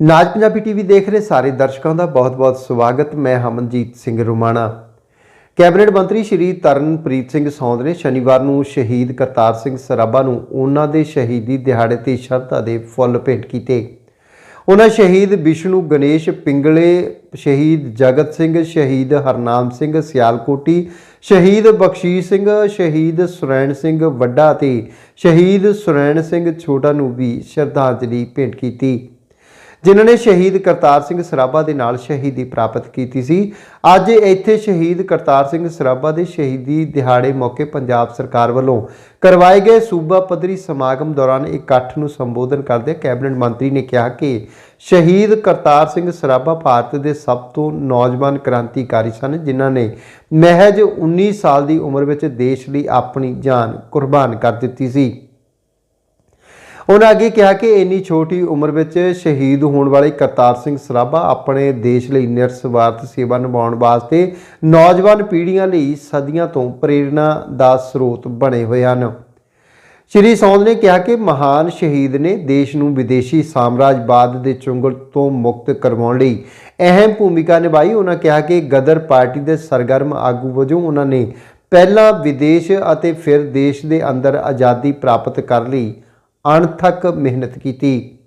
ਨਾਜ Punjabi TV ਦੇਖ ਰਹੇ ਸਾਰੇ ਦਰਸ਼ਕਾਂ ਦਾ ਬਹੁਤ-ਬਹੁਤ ਸਵਾਗਤ। ਮੈਂ ਹਮਨਜੀਤ ਸਿੰਘ ਰੁਮਾਣਾ। ਕੈਬਨਿਟ ਮੰਤਰੀ ਸ਼੍ਰੀ ਤਰਨਪ੍ਰੀਤ ਸਿੰਘ ਸੌਂਦ ਨੇ ਸ਼ਨੀਵਾਰ ਨੂੰ ਸ਼ਹੀਦ ਕਰਤਾਰ ਸਿੰਘ ਸਰਾਭਾ ਨੂੰ ਉਹਨਾਂ ਦੇ ਸ਼ਹੀਦੀ ਦਿਹਾੜੇ ਤੇ ਸ਼ਰਧਾ ਦੇ ਫੁੱਲ ਭੇਟ ਕੀਤੇ। ਉਹਨਾਂ ਸ਼ਹੀਦ ਵਿਸ਼ਨੂੰ ਗਣੇਸ਼ ਪਿੰਗਲੇ, ਸ਼ਹੀਦ ਜਗਤ ਸਿੰਘ, ਸ਼ਹੀਦ ਹਰਨਾਮ ਸਿੰਘ ਸਿਆਲਕੋਟੀ, ਸ਼ਹੀਦ ਬਖਸ਼ੀਸ਼ ਸਿੰਘ, ਸ਼ਹੀਦ ਸੁਰੈਣ ਸਿੰਘ ਵੱਡਾ ਤੇ ਸ਼ਹੀਦ ਸੁਰੈਣ ਸਿੰਘ ਛੋਟਾ ਨੂੰ ਵੀ ਸ਼ਰਧਾਂਜਲੀ ਭੇਂਟ ਕੀਤੀ। ਜਿਨ੍ਹਾਂ ਨੇ ਸ਼ਹੀਦ ਕਰਤਾਰ ਸਿੰਘ ਸਰਾਭਾ ਦੇ ਨਾਲ ਸ਼ਹੀਦੀ ਪ੍ਰਾਪਤ ਕੀਤੀ ਸੀ। ਅੱਜ ਇੱਥੇ ਸ਼ਹੀਦ ਕਰਤਾਰ ਸਿੰਘ ਸਰਾਭਾ ਦੇ ਸ਼ਹੀਦੀ ਦਿਹਾੜੇ ਮੌਕੇ ਪੰਜਾਬ ਸਰਕਾਰ ਵੱਲੋਂ ਕਰਵਾਏ ਗਏ ਸੂਬਾ ਪੱਧਰੀ ਸਮਾਗਮ ਦੌਰਾਨ ਇਕੱਠ ਨੂੰ ਸੰਬੋਧਨ ਕਰਦੇ ਕੈਬਨਿਟ ਮੰਤਰੀ ਨੇ ਕਿਹਾ ਕਿ ਸ਼ਹੀਦ ਕਰਤਾਰ ਸਿੰਘ ਸਰਾਭਾ ਭਾਰਤ ਦੇ ਸਭ ਤੋਂ ਨੌਜਵਾਨ ਕ੍ਰਾਂਤੀਕਾਰੀ ਸਨ, ਜਿਨ੍ਹਾਂ ਨੇ ਮਹਿਜ 19 ਸਾਲ ਦੀ ਉਮਰ ਵਿੱਚ ਦੇਸ਼ ਲਈ ਆਪਣੀ ਜਾਨ ਕੁਰਬਾਨ ਕਰ ਦਿੱਤੀ ਸੀ। ਉਹਨਾਂ ਅੱਗੇ ਕਿਹਾ ਕਿ ਇੰਨੀ ਛੋਟੀ ਉਮਰ ਵਿੱਚ ਸ਼ਹੀਦ ਹੋਣ ਵਾਲੇ ਕਰਤਾਰ ਸਿੰਘ ਸਰਾਭਾ ਆਪਣੇ ਦੇਸ਼ ਲਈ ਨਿਰਸਵਾਰਥ ਸੇਵਾ ਨਿਭਾਉਣ ਵਾਸਤੇ ਨੌਜਵਾਨ ਪੀੜ੍ਹੀਆਂ ਲਈ ਸਦੀਆਂ ਤੋਂ ਪ੍ਰੇਰਣਾ ਦਾ ਸਰੋਤ ਬਣੇ ਹੋਏ ਹਨ। ਸ਼੍ਰੀ ਸੌਂਦ ਨੇ ਕਿਹਾ ਕਿ ਮਹਾਨ ਸ਼ਹੀਦ ਨੇ ਦੇਸ਼ ਨੂੰ ਵਿਦੇਸ਼ੀ ਸਾਮਰਾਜਵਾਦ ਦੇ ਚੁੰਗਲ ਤੋਂ ਮੁਕਤ ਕਰਵਾਉਣ ਲਈ ਅਹਿਮ ਭੂਮਿਕਾ ਨਿਭਾਈ। ਉਹਨਾਂ ਕਿਹਾ ਕਿ ਗਦਰ ਪਾਰਟੀ ਦੇ ਸਰਗਰਮ ਆਗੂ ਵਜੋਂ ਉਹਨਾਂ ਨੇ ਪਹਿਲਾਂ ਵਿਦੇਸ਼ ਅਤੇ ਫਿਰ ਦੇਸ਼ ਦੇ ਅੰਦਰ ਆਜ਼ਾਦੀ ਪ੍ਰਾਪਤ ਕਰ ਲਈ। ਅਣਥੱਕ ਮਿਹਨਤ ਕੀਤੀ।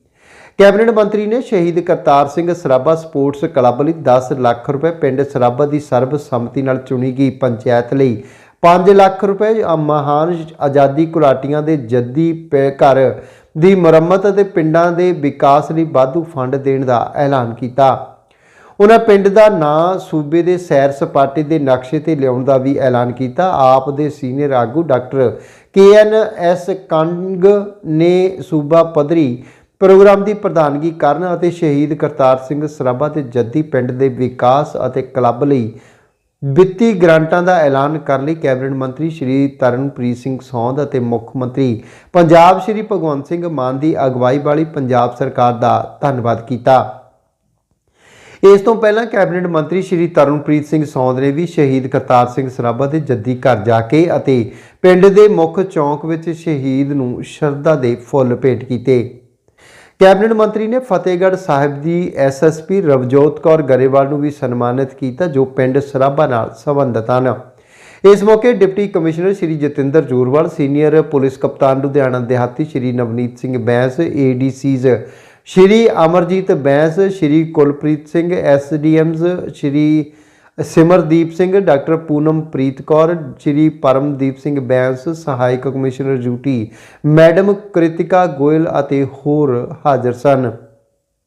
ਕੈਬਨਿਟ ਮੰਤਰੀ ਨੇ ਸ਼ਹੀਦ ਕਰਤਾਰ ਸਿੰਘ ਸਰਾਭਾ ਸਪੋਰਟਸ ਕਲੱਬ ਲਈ 10 ਲੱਖ ਰੁਪਏ ਪਿੰਡ ਸਰਾਭਾ ਦੀ ਸਰਬਸੰਮਤੀ ਨਾਲ ਚੁਣੀ ਗਈ ਪੰਚਾਇਤ ਲਈ। 5 ਲੱਖ ਰੁਪਏ ਮਹਾਨ ਆਜ਼ਾਦੀ ਘੁਲਾਟੀਆਂ ਦੇ ਜੱਦੀ ਪ- ਘਰ ਦੀ ਮੁਰੰਮਤ ਅਤੇ ਪਿੰਡਾਂ ਦੇ ਵਿਕਾਸ ਲਈ ਵਾਧੂ ਫੰਡ ਦੇਣ ਦਾ ਐਲਾਨ ਕੀਤਾ। ਉਹਨਾਂ ਪਿੰਡ ਦਾ ਨਾਂ ਸੂਬੇ ਦੇ ਸੈਰ ਸਪਾਟੇ ਦੇ ਨਕਸ਼ੇ ਤੇ ਲਿਆਉਣ ਦਾ ਵੀ ਐਲਾਨ ਕੀਤਾ। ਆਪ ਦੇ ਸੀਨੀਅਰ ਆਗੂ doctor K N S Kang ਨੇ ਸੂਬਾ ਪੱਧਰੀ ਪ੍ਰੋਗਰਾਮ ਦੀ ਪ੍ਰਧਾਨਗੀ ਕਰਨ ਅਤੇ ਸ਼ਹੀਦ ਕਰਤਾਰ ਸਿੰਘ ਸਰਾਭਾ ਤੇ ਜੱਦੀ ਪਿੰਡ ਦੇ ਵਿਕਾਸ ਅਤੇ ਕਲੱਬ ਲਈ ਵਿੱਤੀ ਗ੍ਰਾਂਟਾਂ ਦਾ ਐਲਾਨ ਕਰਨ ਲਈ ਕੈਬਨਿਟ ਮੰਤਰੀ ਸ਼੍ਰੀ ਤਰਨਪ੍ਰੀਤ ਸਿੰਘ ਸੌਂਦ ਅਤੇ ਮੁੱਖ ਮੰਤਰੀ ਪੰਜਾਬ ਸ਼੍ਰੀ ਭਗਵੰਤ ਸਿੰਘ ਮਾਨ ਦੀ ਅਗਵਾਈ ਵਾਲੀ ਪੰਜਾਬ ਸਰਕਾਰ ਦਾ ਧੰਨਵਾਦ ਕੀਤਾ। ਇਸ ਤੋਂ ਪਹਿਲਾਂ ਕੈਬਨਿਟ ਮੰਤਰੀ ਸ਼੍ਰੀ ਤਰਨਪ੍ਰੀਤ ਸਿੰਘ ਸੌਂਦ ਨੇ ਵੀ ਸ਼ਹੀਦ ਕਰਤਾਰ ਸਿੰਘ ਸਰਾਭਾ ਦੇ ਜੱਦੀ ਘਰ ਜਾ ਕੇ ਅਤੇ ਪਿੰਡ ਦੇ ਮੁੱਖ ਚੌਂਕ ਵਿੱਚ ਸ਼ਹੀਦ ਨੂੰ ਸ਼ਰਧਾ ਦੇ ਫੁੱਲ ਭੇਟ ਕੀਤੇ। ਕੈਬਨਿਟ ਮੰਤਰੀ ਨੇ ਫਤਿਹਗੜ੍ਹ ਸਾਹਿਬ ਦੀ ਐਸਐਸਪੀ ਰਵਜੋਤ ਕੌਰ ਗਰੇਵਾਲ ਨੂੰ ਵੀ ਸਨਮਾਨਿਤ ਕੀਤਾ, ਜੋ ਪਿੰਡ ਸਰਾਭਾ ਨਾਲ ਸੰਬੰਧਿਤ ਹਨ। ਇਸ ਮੌਕੇ deputy commissioner Shri Jatinder Jorwal, senior police ਕਪਤਾਨ ਲੁਧਿਆਣਾ ਦਿਹਾਤੀ Shri Navneet Singh Bains ADCs Shri Amarjit Bains, Shri Kulpreet Singh, SDMs, Shri Simardeep Singh, doctor Poonampreet Kaur, Shri Paramdeep Singh Bains, ਸਹਾਇਕ commissioner duty madam Kritika Goyal ਅਤੇ ਹੋਰ ਹਾਜ਼ਰ ਸਨ।